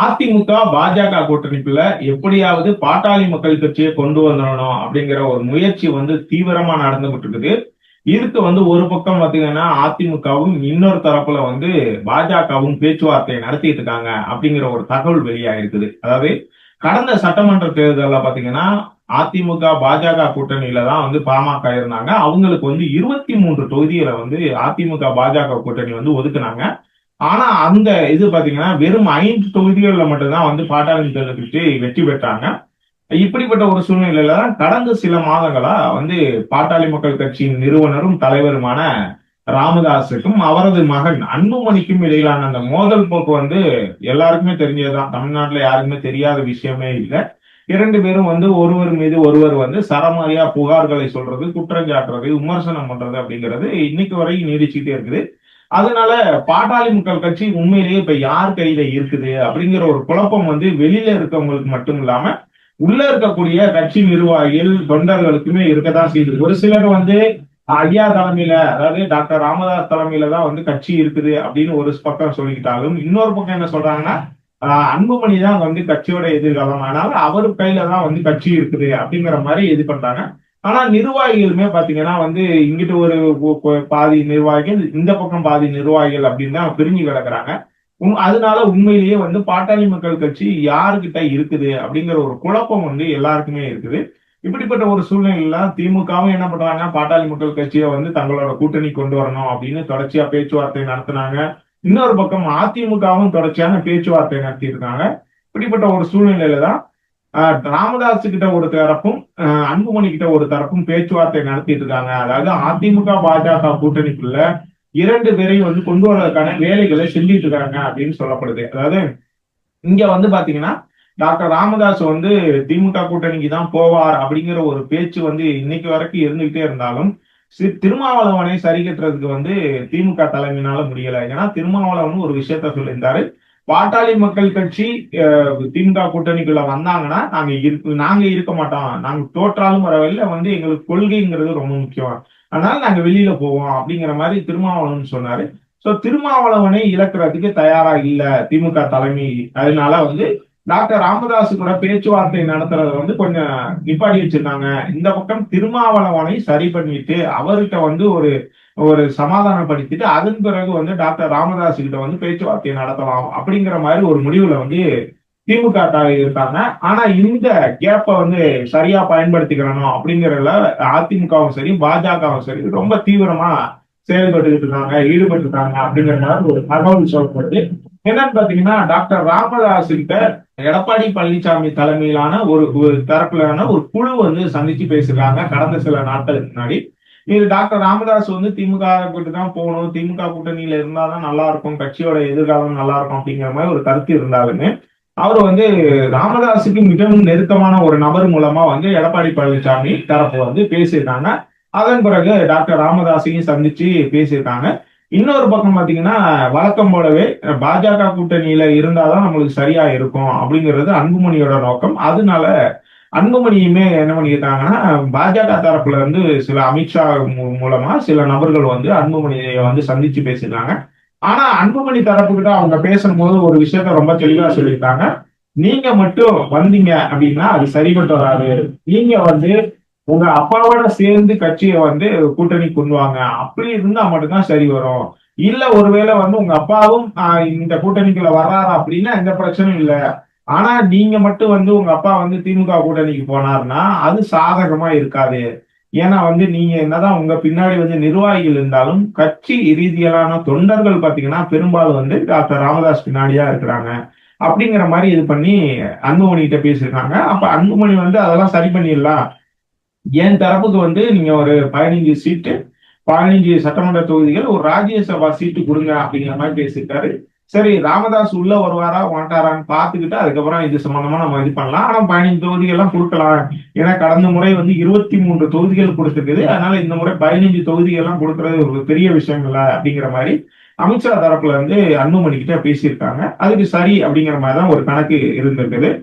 அதிமுக பாஜக கூட்டணிக்குள்ள எப்படியாவது பாட்டாளி மக்கள் கட்சியை கொண்டு வந்துடணும் அப்படிங்கிற ஒரு முயற்சி வந்து தீவிரமா நடந்துகிட்டு இருக்குது இதுக்கு வந்து ஒரு பக்கம் பாத்தீங்கன்னா அதிமுகவும் இன்னொரு தரப்புல வந்து பாஜகவும் பேச்சுவார்த்தை நடத்திட்டு இருக்காங்க அப்படிங்கிற ஒரு தகவல் வெளியாயிருக்குது அதாவது கடந்த சட்டமன்ற தேர்தலில் பாத்தீங்கன்னா அதிமுக பாஜக கூட்டணியில தான் வந்து பாமக இருந்தாங்க. அவங்களுக்கு வந்து இருபத்தி மூன்று தொகுதிகளை வந்து அதிமுக பாஜக கூட்டணி வந்து ஒதுக்குனாங்க. ஆனா அந்த இது பாத்தீங்கன்னா வெறும் ஐந்து தொகுதிகளில் மட்டும்தான் வந்து பாட்டாளி மக்கள் கட்சி வெற்றி பெற்றாங்க. இப்படிப்பட்ட ஒரு சூழ்நிலையில தான் கடந்த சில மாதங்களா வந்து பாட்டாளி மக்கள் கட்சியின் நிறுவனரும் தலைவருமான ராமதாஸுக்கும் அவரது மகன் அன்புமணிக்கும் இடையிலான அந்த மோதல் போக்கு வந்து எல்லாருக்குமே தெரிஞ்சதுதான். தமிழ்நாட்டுல யாருக்குமே தெரியாத விஷயமே இல்லை. இரண்டு பேரும் வந்து ஒருவர் மீது ஒருவர் வந்து சரமாரியா புகார்களை சொல்றது குற்றம் சாட்டுறது விமர்சனம் பண்றது அப்படிங்கிறது இன்னைக்கு வரைக்கும் நீடிச்சுட்டே இருக்குது. அதனால பாட்டாளி மக்கள் கட்சி உண்மையிலேயே இப்ப யார் கையில இருக்குது அப்படிங்கிற ஒரு குழப்பம் வந்து வெளியில இருக்கவங்களுக்கு மட்டும் இல்லாம உள்ள இருக்கக்கூடிய கட்சி நிர்வாகிகள் தொண்டர்களுக்குமே இருக்கதான் செய்யுது. ஒரு சிலர் வந்து ஐயா தலைமையில அதாவது டாக்டர் ராமதாஸ் தலைமையில தான் வந்து கட்சி இருக்குது அப்படின்னு ஒரு பக்கம் சொல்லிக்கிட்டாலும் இன்னொரு பக்கம் என்ன சொல்றாங்கன்னா அன்புமணி தான் வந்து கட்சியோட எதிர்காலம். ஆனாலும் அவர் கையில தான் வந்து கட்சி இருக்குது அப்படிங்கிற மாதிரி இது பண்றாங்க. ஆனா நிர்வாகிகளுமே பாத்தீங்கன்னா வந்து இங்கிட்டு ஒரு பாதி நிர்வாகிகள் இந்த பக்கம் பாதி நிர்வாகிகள் அப்படின்னு தான் பிரிஞ்சு கிடக்குறாங்க. அதனால உண்மையிலேயே வந்து பாட்டாளி மக்கள் கட்சி யாருக்கிட்ட இருக்குது அப்படிங்கிற ஒரு குழப்பம் வந்து எல்லாருக்குமே இருக்குது. இப்படிப்பட்ட ஒரு சூழ்நிலையில திமுகவும் என்ன பண்றாங்க பாட்டாளி மக்கள் கட்சியை வந்து தங்களோட கூட்டணி கொண்டு வரணும் அப்படின்னு தொடர்ச்சியா பேச்சுவார்த்தை நடத்தினாங்க. இன்னொரு பக்கம் அதிமுகவும் தொடர்ச்சியான பேச்சுவார்த்தை நடத்தி இருக்காங்க இப்படிப்பட்ட ஒரு சூழ்நிலையில தான் ராமதாஸ் கிட்ட ஒரு தரப்பும் ஆஹ், அன்புமணி கிட்ட ஒரு தரப்பும் பேச்சுவார்த்தை நடத்திட்டு இருக்காங்க. அதாவது அதிமுக பாஜக கூட்டணிக்குள்ள இரண்டு பேரையும் வந்து கொண்டு வரதுக்கான வேலைகளை செஞ்சுட்டு இருக்காங்க அப்படின்னு சொல்லப்படுது. அதாவது இங்க வந்து பாத்தீங்கன்னா டாக்டர் ராமதாஸ் வந்து திமுக கூட்டணிக்கு தான் போவார் அப்படிங்கிற ஒரு பேச்சு வந்து இன்னைக்கு வரைக்கும் இருந்துகிட்டே இருந்தாலும் திருமாவளவனை சரி கட்டுறதுக்கு வந்து திமுக தலைமையினால முடியல. ஏன்னா திருமாவளவன் ஒரு விஷயத்த சொல்லியிருந்தாரு. பாட்டாளி மக்கள் கட்சி திமுக கூட்டணிக்குள்ள வந்தாங்கன்னா நாங்க இருக்கு நாங்க இருக்க மாட்டோம். நாங்க தோற்றாலும் பரவாயில்ல. வந்து எங்களுக்கு கொள்கைங்கிறது ரொம்ப முக்கியம். அதனால நாங்க வெளியில போவோம் அப்படிங்கிற மாதிரி திருமாவளவன் சொன்னாரு. சோ திருமாவளவனை இழக்கிறதுக்கு தயாரா இல்ல திமுக தலைமை. அதனால வந்து டாக்டர் ராமதாஸ் கூட பேச்சுவார்த்தை நடத்துறத வந்து கொஞ்சம் நிப்பாட்டி வச்சிருந்தாங்க. இந்த பக்கம் திருமாவளவனை சரி பண்ணிட்டு அவர்கிட்ட வந்து ஒரு ஒரு சமாதானப்படுத்திட்டு அதன் பிறகு வந்து டாக்டர் ராமதாஸ் கிட்ட வந்து பேச்சுவார்த்தையை நடத்தலாம் அப்படிங்கிற மாதிரி ஒரு முடிவுல வந்து திமுக இருக்காங்க. ஆனா இந்த கேப்பை வந்து சரியா பயன்படுத்திக்கிறணும் அப்படிங்கறதுல அதிமுகவும் சரி பாஜகவும் சரி ரொம்ப தீவிரமா செயல்பட்டுக்கிட்டு இருக்காங்க ஈடுபட்டு இருக்காங்க அப்படிங்கிற மாதிரி ஒரு தகவல் சொல்லப்படுது. என்னன்னு பாத்தீங்கன்னா டாக்டர் ராமதாஸ் கிட்ட எடப்பாடி பழனிசாமி தலைமையிலான ஒரு ஒரு தரப்பிலான ஒரு குழு வந்து சந்திச்சு பேசுறாங்க கடந்த சில நாட்களுக்கு முன்னாடி. இது டாக்டர் ராமதாஸ் வந்து திமுக கிட்ட தான் போகணும். திமுக கூட்டணியில இருந்தாதான் நல்லா இருக்கும் கட்சியோட எதிர்காலம் நல்லா இருக்கும் அப்படிங்கிற மாதிரி ஒரு கருத்து இருந்தாலுமே அவர் வந்து ராமதாஸுக்கு மிகவும் நெருக்கமான ஒரு நபர் மூலமா வந்து எடப்பாடி பழனிசாமி தரப்பு வந்து பேசியிருக்காங்க. அதன் பிறகு டாக்டர் ராமதாஸையும் சந்திச்சு பேசியிருக்காங்க. இன்னொரு பக்கம் பாத்தீங்கன்னா வழக்கம் போலவே பாஜக கூட்டணியில இருந்தாதான் நம்மளுக்கு சரியா இருக்கும் அப்படிங்கிறது அன்புமணியோட நோக்கம். அதனால அன்புமணியுமே என்ன பண்ணியிருக்காங்கன்னா பாஜக தரப்புல இருந்து சில அமித்ஷா மூ- மூலமா சில நபர்கள் வந்து அன்புமணியை வந்து சந்திச்சு பேசியிருக்காங்க. ஆனா அன்புமணி தரப்புக்கிட்ட அவங்க பேசும்போது ஒரு விஷயத்த ரொம்ப தெளிவா சொல்லியிருக்காங்க. நீங்க மட்டும் வந்தீங்க அப்படின்னா அது சரிபட்டு வராது. நீங்க வந்து உங்க அப்பாவோட சேர்ந்து கட்சியை வந்து கூட்டணி கொண்டு வாங்க அப்படி இருந்தா மட்டும்தான் சரி வரும். இல்ல ஒருவேளை வந்து உங்க அப்பாவும் இந்த கூட்டணிக்குள்ள வர்றாரா அப்படின்னா எந்த பிரச்சனையும் இல்லை. ஆனா நீங்க மட்டும் வந்து உங்க அப்பா வந்து திமுக கூட்டணிக்கு போனாருன்னா அது சாதகமா இருக்காது. ஏன்னா வந்து நீங்க என்னதான் உங்க பின்னாடி வந்து நிர்வாகிகள் இருந்தாலும் கட்சி ரீதியிலான தொண்டர்கள் பாத்தீங்கன்னா பெரும்பாலும் வந்து டாக்டர் ராமதாஸ் பின்னாடியா இருக்கிறாங்க. அப்படிங்கிற மாதிரி இது பண்ணி அன்புமணி கிட்ட பேசியிருக்காங்க. அப்ப அன்புமணி வந்து அதெல்லாம் சரி பண்ணிடலாம். என் தரப்புக்கு வந்து நீங்க ஒரு பதினஞ்சு சீட்டு பதினஞ்சு சட்டமன்ற தொகுதிகள் ஒரு ராஜ்யசபா சீட்டு கொடுங்க அப்படிங்கிற மாதிரி பேசியிருக்காரு. சரி ராமதாஸ் உள்ள வருவாரா மாட்டாரான்னு பார்த்துக்கிட்டு அதுக்கப்புறம் இது சம்பந்தமா நம்ம இது பண்ணலாம். ஆனா பதினஞ்சு தொகுதிகள் எல்லாம் கொடுக்கலாம். ஏன்னா கடந்த முறை வந்து இருபத்தி மூன்று தொகுதிகள் கொடுத்துருக்குது. அதனால இந்த முறை பதினஞ்சு தொகுதிகள் எல்லாம் கொடுக்கறது ஒரு பெரிய விஷயம் இல்லை அப்படிங்கிற மாதிரி அமித்ஷா தரப்புல வந்து அன்புமணி கிட்ட பேசியிருக்காங்க. அதுக்கு சரி அப்படிங்கிற மாதிரி தான் ஒரு கணக்கு இருந்திருக்குது.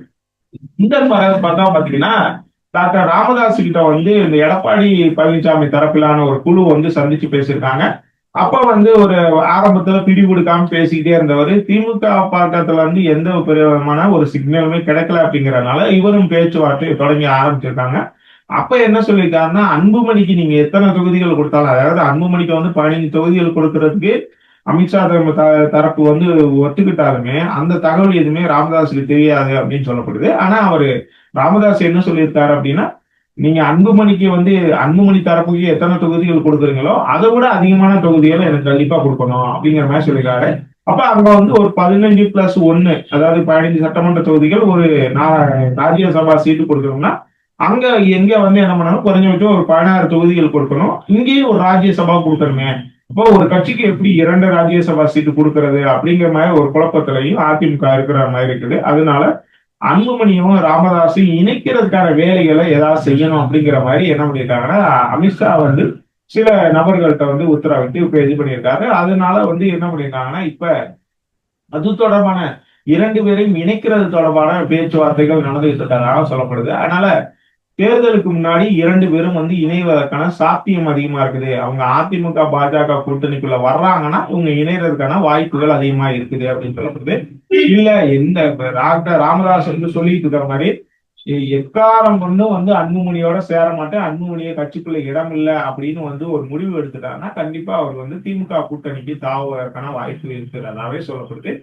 இந்த பர- பார்த்தா பாத்தீங்கன்னா டாக்டர் ராமதாஸ் கிட்ட வந்து இந்த எடப்பாடி பழனிசாமி தரப்பிலான ஒரு குழு வந்து சந்திச்சு பேசியிருக்காங்க. அப்ப வந்து ஒரு ஆரம்பத்துல பிடி கொடுக்காம பேசிக்கிட்டே இருந்தவர் திமுக பக்கத்துல வந்து எந்த ஒரு விதமான ஒரு சிக்னலுமே கிடைக்கல அப்படிங்கறதுனால இவரும் பேச்சுவார்த்தை தொடங்கி ஆரம்பிச்சிருக்காங்க. அப்ப என்ன சொல்லியிருக்காருன்னா அன்புமணிக்கு நீங்க எத்தனை தொகுதிகள் கொடுத்தாலும் அதாவது அன்புமணிக்கு வந்து பதினைஞ்சு தொகுதிகள் கொடுக்கறதுக்கு அமித்ஷா தரப்பு த- தரப்பு வந்து ஒத்துக்கிட்டாலுமே அந்த தகவல் எதுவுமே ராமதாஸுக்கு தெரியாது அப்படின்னு சொல்லப்படுது. ஆனா அவரு ராமதாஸ் என்ன சொல்லியிருக்காரு அப்படின்னா நீங்க அன்புமணிக்கு வந்து அன்புமணி தரப்புக்கு எத்தனை தொகுதிகள் கொடுக்குறீங்களோ அதை விட அதிகமான தொகுதிகளை எனக்கு கண்டிப்பா கொடுக்கணும் அப்படிங்கிற மாதிரி சொல்லியிருக்காரு. அப்ப அங்க வந்து ஒரு பதினஞ்சு பிளஸ் ஒன்னு அதாவது பதினஞ்சு சட்டமன்ற தொகுதிகள் ஒரு ராஜ்யசபா சீட்டு கொடுக்கணும்னா அங்க எங்க வந்து என்ன பண்ணணும் குறைஞ்சபட்சம் ஒரு பதினாறு தொகுதிகள் கொடுக்கணும். இங்கேயும் ஒரு ராஜ்யசபா கொடுக்கணுமே. அப்போ ஒரு கட்சிக்கு எப்படி இரண்டு ராஜ்யசபா சீட்டு கொடுக்கறது அப்படிங்கிற மாதிரி ஒரு குழப்பத்திலையும் அதிமுக இருக்கிற மாதிரி இருக்குது. அதனால அன்புமணியும் ராமதாஸும் இணைக்கிறதுக்கான வேலைகளை ஏதாவது செய்யணும் அப்படிங்கிற மாதிரி என்ன பண்ணியிருக்காங்கன்னா அமித்ஷா வந்து சில நபர்கள்ட்ட வந்து உத்தரவிட்டு இப்ப இது பண்ணியிருக்காரு. அதனால வந்து என்ன பண்ணியிருக்காங்கன்னா இப்ப அது தொடர்பான இரண்டு பேரையும் இணைக்கிறது தொடர்பான பேச்சுவார்த்தைகள் நடந்துகிட்டு இருக்காங்க சொல்லப்படுது. அதனால தேர்தலுக்கு முன்னாடி இரண்டு பேரும் வந்து இணைவதற்கான சாத்தியம் அதிகமா இருக்குது. அவங்க அதிமுக பாஜக கூட்டணிக்குள்ள வர்றாங்கன்னா இவங்க இணைறதுக்கான வாய்ப்புகள் அதிகமா இருக்குது அப்படின்னு சொல்லப்படுது இல்ல எந்த டாக்டர் ராமதாஸ் வந்து சொல்லிட்டு இருக்கிற மாதிரி எக்காரம் கொண்டும் வந்து அன்புமணியோட சேர மாட்டேன் அன்புமணியை கட்சிக்குள்ள இடம் இல்லை அப்படின்னு வந்து ஒரு முடிவு எடுத்துட்டாங்கன்னா கண்டிப்பா அவர் வந்து திமுக கூட்டணிக்கு தாவுவதற்கான வாய்ப்பு இருக்கிறதாவே சொல்லப்படுது.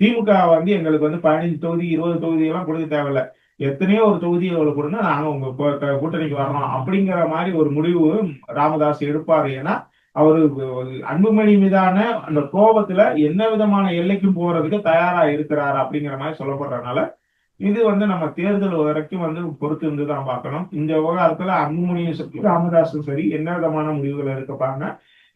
திமுக வந்து எங்களுக்கு வந்து பதினஞ்சு தொகுதி இருபது தொகுதி எல்லாம் கொடுக்க தேவையில்ல. எத்தனையோ ஒரு தொகுதி அவளை கொடுங்க நாங்க உங்க கூட்டணிக்கு வர்றோம். அப்படிங்கிற மாதிரி ஒரு முடிவு ராமதாஸ் எடுப்பாரு. ஏன்னா அவரு அன்புமணி மீதான அந்த கோபத்துல என்ன விதமான எல்லைக்கும் போறதுக்கு தயாரா இருக்கிறாரு அப்படிங்கிற மாதிரி சொல்லப்படுறதுனால இது வந்து நம்ம தேர்தல் வரைக்கும் வந்து பொறுத்து இருந்து தான் பார்க்கணும். இந்த விவகாரத்துல அன்புமணியும் சரி ராமதாஸும் சரி என்ன விதமான முடிவுகள் எடுக்கப்பாங்க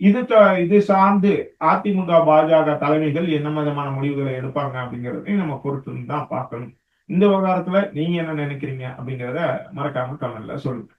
இது த- இது சார்ந்து அதிமுக பாஜக தலைமைகள் என்ன விதமான முடிவுகளை எடுப்பாங்க அப்படிங்கிறதையும் நம்ம பொறுத்து இருந்து தான் பார்க்கணும். இந்த விவகாரத்துல நீங்க என்ன நினைக்கிறீங்க அப்படிங்கிறத மறக்காம கமெண்ட்ல சொல்லுங்க.